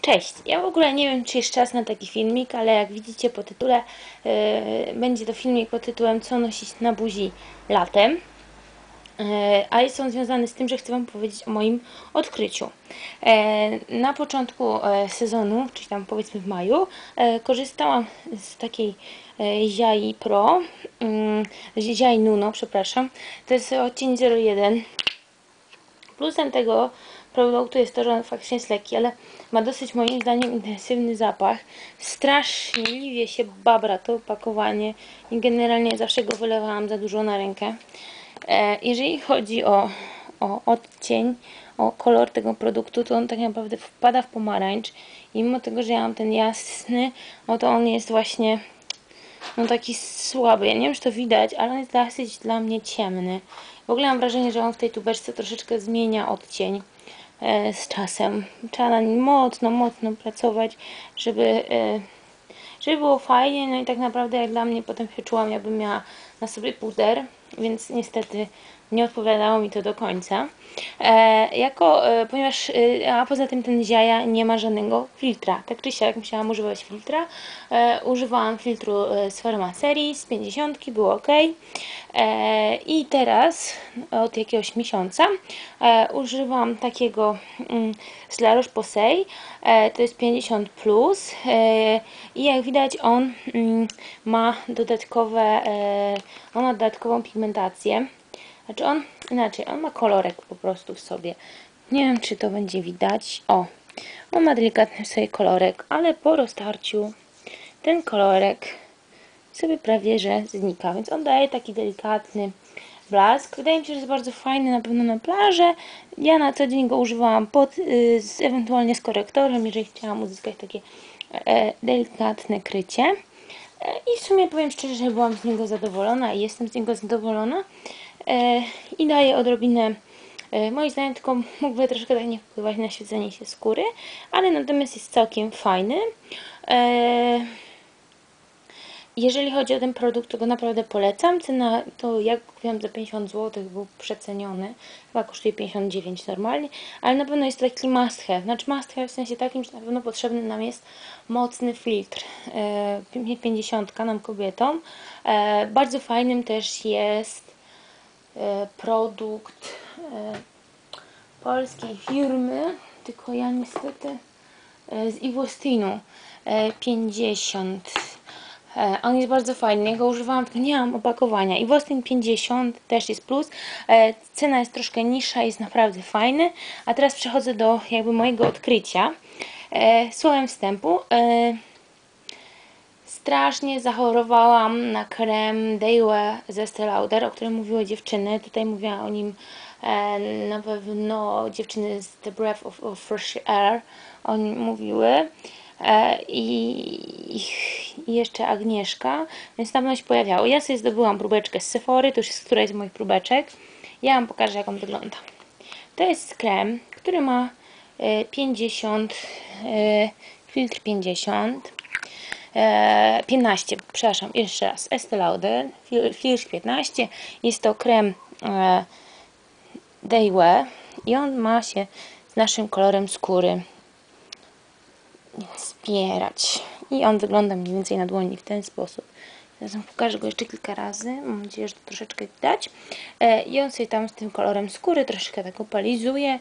Cześć, ja w ogóle nie wiem, czy jest czas na taki filmik, ale jak widzicie po tytule, yy, będzie to filmik pod tytułem Co nosić na buzi latem. Yy, a jest on związany z tym, że chcę Wam powiedzieć o moim odkryciu. Yy, na początku yy, sezonu, czyli tam powiedzmy w maju, korzystałam z takiej Ziai Pro, yy, Ziai Nuno, przepraszam. To jest odcień 01. Plusem tego produktu jest to, że on faktycznie jest lekki, ale ma dosyć moim zdaniem intensywny zapach. Straszliwie się babra to opakowanie i generalnie zawsze go wylewałam za dużo na rękę. E, jeżeli chodzi o, o odcień, o kolor tego produktu, to on tak naprawdę wpada w pomarańcz i mimo tego, że ja mam ten jasny, no to on jest właśnie no taki słaby. Ja nie wiem, czy to widać, ale on jest dosyć dla mnie ciemny. W ogóle mam wrażenie, że on w tej tubeczce troszeczkę zmienia odcień z czasem. Trzeba na nim mocno, mocno pracować, żeby, e, żeby było fajnie. No i tak naprawdę jak dla mnie potem się czułam, jakbym miała na sobie puder, więc niestety nie odpowiadało mi to do końca. E, jako, e, ponieważ, e, a poza tym ten ziaja nie ma żadnego filtra. Tak czy siak musiałam używać filtra. E, używałam filtru e, z Pharmacerii z 50, było ok. E, I teraz od jakiegoś miesiąca e, używam takiego mm, z La Roche-Posay. E, to jest 50 plus e, i jak widać on mm, ma dodatkowe, e, on ma dodatkową pigmentację. Znaczy on, inaczej, on ma kolorek po prostu w sobie. Nie wiem, czy to będzie widać. O, on ma delikatny sobie kolorek, ale po roztarciu ten kolorek sobie prawie, że znika. Więc on daje taki delikatny blask. Wydaje mi się, że jest bardzo fajny na pewno na plażę. Ja na co dzień go używałam pod, y, z, ewentualnie z korektorem, jeżeli chciałam uzyskać takie e, delikatne krycie. E, I w sumie powiem szczerze, że byłam z niego zadowolona i jestem z niego zadowolona. E, I daje odrobinę, e, moim zdaniem tylko mógłby troszkę tak nie wpływać na świecenie się skóry, ale natomiast jest całkiem fajny. E, jeżeli chodzi o ten produkt, to go naprawdę polecam. Cena to jak kupiłam za 50 zł, był przeceniony. Chyba kosztuje 59 normalnie, ale na pewno jest taki must have. Znaczy must have w sensie takim, że na pewno potrzebny nam jest mocny filtr. E, 50 nam kobietom. Bardzo fajnym też jest produkt e, polskiej firmy, tylko ja niestety e, z Iwostinu e, 50 E, On jest bardzo fajny, ja go używałam, tylko nie mam opakowania. I Wostin 50 też jest plus. E, Cena jest troszkę niższa, jest naprawdę fajny. A teraz przechodzę do jakby mojego odkrycia. E, Słowem wstępu. Strasznie zachorowałam na krem Daywe ze Lauder, o którym mówiły dziewczyny. Tutaj mówiła o nim e, na pewno dziewczyny z The Breath of, of Fresh Air o nim mówiły. E, i, i jeszcze Agnieszka, więc na pewno się pojawiało. Ja sobie zdobyłam próbeczkę z Sephory, to już jest któraś z moich próbeczek. Ja Wam pokażę, jak on wygląda. To jest krem, który ma e, 50, e, filtr 50, e, 15, przepraszam, jeszcze raz, Estee Lauder, fil- filtr 15. Jest to krem e, i on ma się z naszym kolorem skóry wspierać. I on wygląda mniej więcej na dłoni w ten sposób. Teraz pokażę go jeszcze kilka razy. Mam nadzieję, że to troszeczkę widać. E, I on sobie tam z tym kolorem skóry troszeczkę tak opalizuje.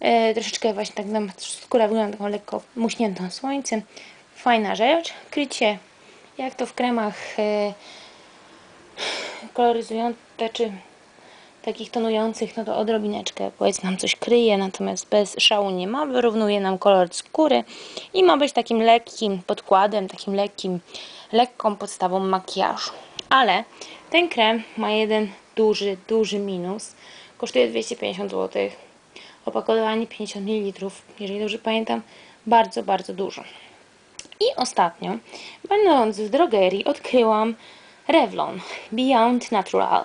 E, troszeczkę właśnie tak nam skóra wygląda taką lekko muśniętą słońcem. Fajna rzecz. Krycie, jak to w kremach e, koloryzujących, czy takich tonujących, no to odrobineczkę powiedzmy nam coś kryje, natomiast bez szału nie ma, wyrównuje nam kolor skóry i ma być takim lekkim podkładem, takim lekkim, lekką podstawą makijażu. Ale ten krem ma jeden duży, duży minus. Kosztuje 250 zł. Opakowanie 50 ml, jeżeli dobrze pamiętam, bardzo, bardzo dużo. I ostatnio, będąc w drogerii, odkryłam Revlon Beyond Natural.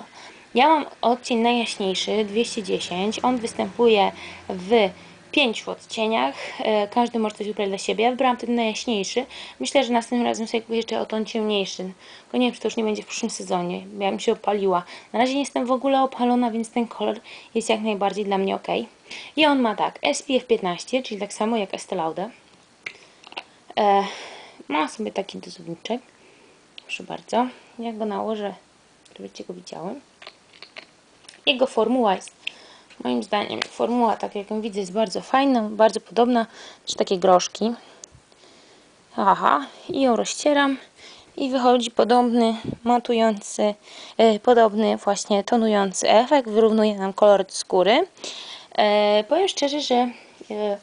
Ja mam odcień najjaśniejszy, 210. On występuje w pięciu odcieniach. E, Każdy może coś wybrać dla siebie. Ja wybrałam ten najjaśniejszy. Myślę, że następnym razem sobie kupię jeszcze o ton ciemniejszy. Tylko nie wiem, czy to już nie będzie w przyszłym sezonie. Ja bym się opaliła. Na razie nie jestem w ogóle opalona, więc ten kolor jest jak najbardziej dla mnie ok. I on ma tak, SPF 15, czyli tak samo jak Estee Lauder. E, ma sobie taki dozowniczek. Proszę bardzo. Ja go nałożę, żebyście go widziały. Jego formuła jest, moim zdaniem, formuła, tak jak ją widzę, jest bardzo fajna, bardzo podobna. Też takie groszki. Aha, i ją rozcieram i wychodzi podobny, matujący, e, podobny właśnie tonujący efekt, wyrównuje nam kolor skóry. E, powiem szczerze, że e,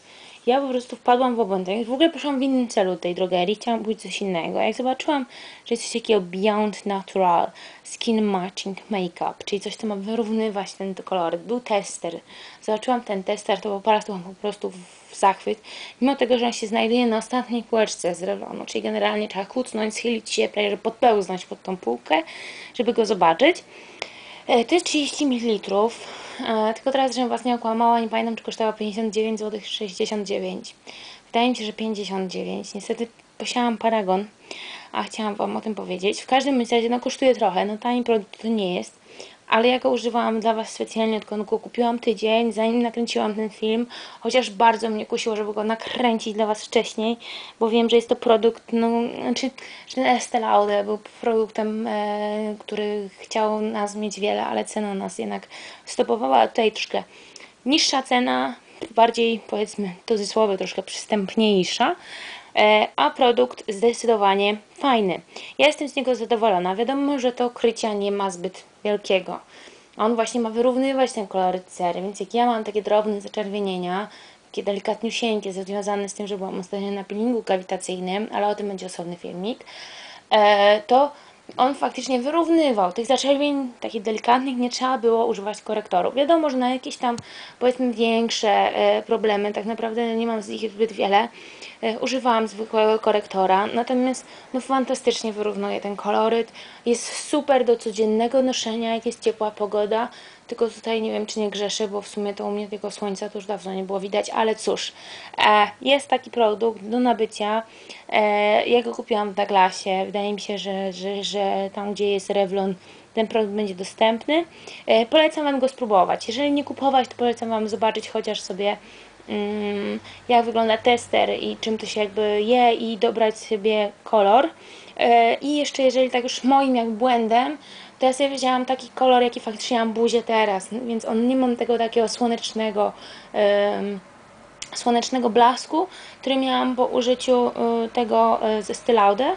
ja po prostu wpadłam w obłęd. W ogóle poszłam w innym celu tej drogerii, chciałam kupić coś innego. Jak zobaczyłam, że jest coś takiego Beyond Natural Skin Matching Makeup, czyli coś, co ma wyrównywać ten kolor. Był tester. Zobaczyłam ten tester, to po prostu po prostu w zachwyt. Mimo tego, że on się znajduje na ostatniej półeczce z czyli generalnie trzeba kucnąć, schylić się, prawie podpełznąć pod tą półkę, żeby go zobaczyć. E, to jest 30 ml. E, tylko teraz, żebym Was nie okłamała, nie pamiętam, czy kosztowała 59 zł 69. Wydaje mi się, że 59. Niestety posiałam Paragon, a chciałam Wam o tym powiedzieć. W każdym razie, no kosztuje trochę, no tani produkt to nie jest ale ja go używałam dla Was specjalnie, tylko go kupiłam tydzień, zanim nakręciłam ten film, chociaż bardzo mnie kusiło, żeby go nakręcić dla Was wcześniej, bo wiem, że jest to produkt, no, znaczy, że Estee Lauder był produktem, e, który chciał nas mieć wiele, ale cena nas jednak stopowała, tutaj troszkę niższa cena, bardziej powiedzmy w cudzysłowie troszkę przystępniejsza, a produkt zdecydowanie fajny. Ja jestem z niego zadowolona. Wiadomo, że to krycia nie ma zbyt wielkiego. On właśnie ma wyrównywać ten kolor cery, więc jak ja mam takie drobne zaczerwienienia, takie delikatniusieńkie, związane z tym, że byłam ostatnio na peelingu kawitacyjnym, ale o tym będzie osobny filmik, e, to on faktycznie wyrównywał. Tych zaczerwień takich delikatnych nie trzeba było używać korektorów. Wiadomo, że na jakieś tam powiedzmy większe e, problemy, tak naprawdę nie mam z nich zbyt wiele, e, używałam zwykłego korektora, natomiast no fantastycznie wyrównuje ten koloryt. Jest super do codziennego noszenia, jak jest ciepła pogoda. Tylko tutaj nie wiem, czy nie grzeszę, bo w sumie to u mnie tego słońca to już dawno nie było widać, ale cóż, e, jest taki produkt do nabycia. E, ja go kupiłam w Douglasie. Wydaje mi się, że, że, że tam, gdzie jest Revlon, ten produkt będzie dostępny. E, polecam Wam go spróbować. Jeżeli nie kupować, to polecam Wam zobaczyć chociaż sobie mm, jak wygląda tester i czym to się jakby je i dobrać sobie kolor. I jeszcze jeżeli tak już moim jak błędem, to ja sobie wzięłam taki kolor, jaki faktycznie mam buzię teraz, więc on nie mam tego takiego słonecznego um, słonecznego blasku, który miałam po użyciu y, tego y, ze Stylaude,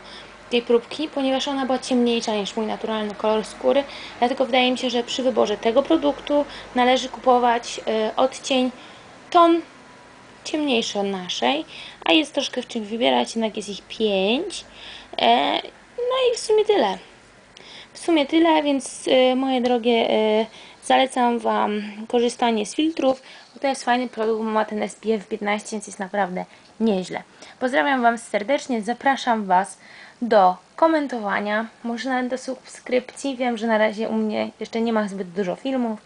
tej próbki, ponieważ ona była ciemniejsza niż mój naturalny kolor skóry, dlatego wydaje mi się, że przy wyborze tego produktu należy kupować y, odcień ton ciemniejszy od naszej, a jest troszkę w czym wybierać, jednak jest ich 5. E, no i w sumie tyle. W sumie tyle, więc y, moje drogie, y, zalecam Wam korzystanie z filtrów, bo to jest fajny produkt, ma ten SPF 15, więc jest naprawdę nieźle. Pozdrawiam Wam serdecznie, zapraszam Was do komentowania, może nawet do subskrypcji. Wiem, że na razie u mnie jeszcze nie ma zbyt dużo filmów,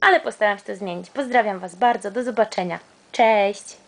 ale postaram się to zmienić. Pozdrawiam Was bardzo, do zobaczenia. Cześć!